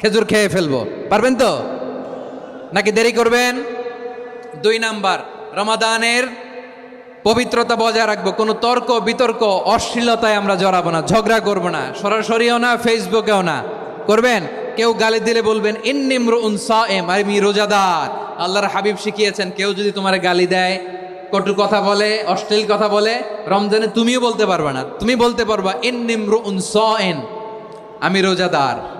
খেজুর খেয়ে ফেলব। পারবেন তো? নাকি দেরি করবেন? দুই নাম্বার, রমাদানের পবিত্রতা বজায় রাখব। কোনো তর্ক, বিতর্ক, অশ্লীলতায় আমরা জড়াবো না, ঝগড়া করব না। সরাসরিও না, ফেসবুকেও না। করবেন? কেউ গালি দিলে বলবেন ইন্নিমরু উনসাএম আমি রোজাদার। আল্লাহর হাবিব শিখিয়েছেন, কেউ যদি তোমার গালি দেয়, কটু কথা বলে, অশ্লীল কথা বলে, রমজানে তুমিও বলতে পারবে না। তুমি বলতে পারবা ইন্নিমরু উনসাএন আমি রোজাদার।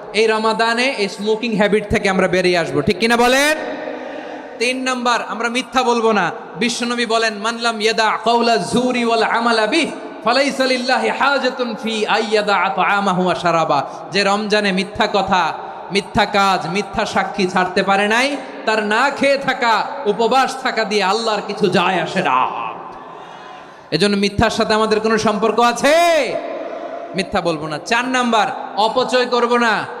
এই রমাদানে এই স্মোকিং হ্যাবিট থেকে আমরা বেরিয়ে আসব। ঠিক কিনা বলেন? তিন নাম্বার, আমরা মিথ্যা বলব না। বিশ্বনবী বলেন মানলাম ইয়াদা কাউলা জুরি ওয়াল আমালা শারাবা। যে রমজানে মিথ্যা কথা, মিথ্যা কাজ, মিথ্যা সাক্ষী ছাড়তে পারে নাই, তার না খেয়ে থাকা, উপবাস থাকা দিয়ে আল্লাহর কিছু যায় আসে না। এজন্য মিথ্যার সাথে আমাদের কোনো সম্পর্ক আছে? মিথ্যা বলব না। চার নাম্বার, অপচয় করব না।